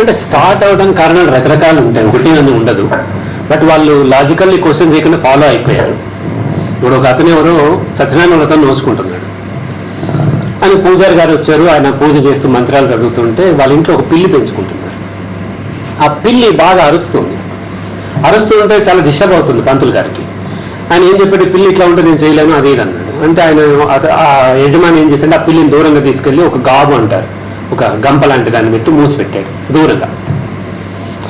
అంటే స్టార్ట్ అవ్వడం కారణాలు రకరకాలు ఉంటాయి ఒకటి నన్ను ఉండదు. బట్ వాళ్ళు లాజికల్లీ క్వశ్చన్ చేయకుండా ఫాలో అయిపోయారు. ఇప్పుడు ఒక అతను ఎవరో సత్యనారాయణ వ్రతం నోసుకుంటున్నాడు అని పూజారి గారు వచ్చారు ఆయన పూజ చేస్తూ మంత్రాలు చదువుతుంటే వాళ్ళ ఇంట్లో ఒక పిల్లి పెంచుకుంటున్నారు. ఆ పిల్లి బాగా అరుస్తుంది. అరుస్తుంటే చాలా డిస్టర్బ్ అవుతుంది పంతులు గారికి. ఆయన ఏం చెప్పాడు పిల్లి ఇట్లా ఉంటే నేను చేయలేను అదేదన్నాడు అన్నాడు. అంటే ఆయన ఆ యజమాని ఏం చేశాడు ఆ పిల్లిని దూరంగా తీసుకెళ్ళి ఒక గాబు అంటారు. ఒక గంప లాంటి దాన్ని పెట్టి మూసిపెట్టాడు దూరంగా.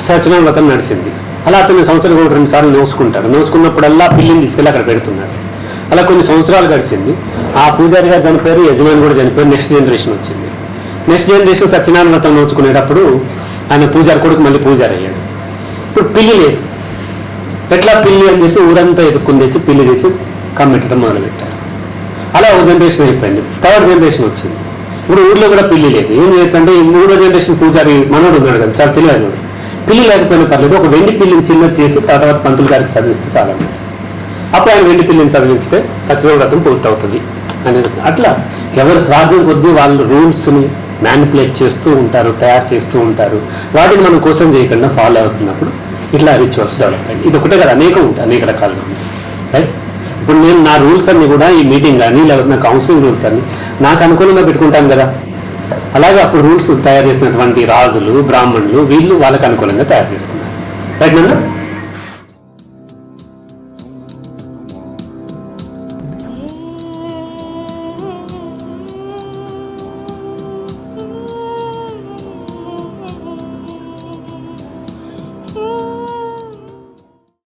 సత్యనారాయణ వ్రతం నడిచింది. అలా అతను సంవత్సరాలు కూడా రెండు సార్లు నోచుకుంటాడు నోచుకున్నప్పుడల్లా పిల్లిని తీసుకెళ్ళి అక్కడ పెడుతున్నాడు అలా కొన్ని సంవత్సరాలు గడిచింది. ఆ పూజారి గారు చనిపోయారు యజమాని కూడా చనిపోయారు నెక్స్ట్ జనరేషన్ వచ్చింది. నెక్స్ట్ జనరేషన్ సత్యనారాయణ వ్రతం నోచుకునేటప్పుడు ఆయన పూజారి కొడుకు మళ్ళీ పూజారి అయ్యాడు. ఇప్పుడు పిల్లి లేదు. ఎట్లా పిల్లి అని చెప్పి ఊరంతా ఎదుక్కుని తెచ్చి పిల్లి తెచ్చి కమ్మెట్టడం మొదలుపెట్టారు. అలా ఒక జనరేషన్ అయిపోయింది. థర్డ్ జనరేషన్ వచ్చింది. ఇప్పుడు ఊర్లో కూడా పిల్లి లేదు. ఏం చేయొచ్చు అంటే ఈ మూడో జనరేషన్ పూజారి మనోడు ఉన్నాడు కదా చాలా తెలియదు పిల్లి లేకపోయినా పర్లేదు ఒక వెండి పిల్లిని చిన్న చేసి తర్వాత పంతులు గారికి చదివిస్తే చాలా అప్పుడు ఆయన వెండి పిల్లిని చదివిస్తే సత్యనారాయణ వ్రతం పూర్తవుతుంది. అనేది అట్లా. ఎవరు స్వార్థం కొద్దీ వాళ్ళు రూల్స్ని మ్యానిపులేట్ చేస్తూ ఉంటారు తయారు చేస్తూ ఉంటారు. వాటిని మనం కోసం చేయకుండా ఫాలో అవుతున్నప్పుడు ఇట్లా రిచువల్స్ డెవలప్ అయ్యింది ఇది ఒకటే కదా అనేకం ఉంటాయి అనేక రకాలుగా ఇప్పుడు నేను నా రూల్స్ అన్ని కూడా ఈ మీటింగ్ కానీ లేకపోతే నా కౌన్సిలింగ్ రూల్స్ అన్ని నాకు అనుకూలంగా పెట్టుకుంటాను కదా. అలాగే అప్పుడు రూల్స్ తయారు చేసినటువంటి రాజులు బ్రాహ్మణులు వీళ్ళు వాళ్ళకి అనుకూలంగా తయారు చేసుకున్నారు రైట్ నన్ను? Ooh. Mm-hmm.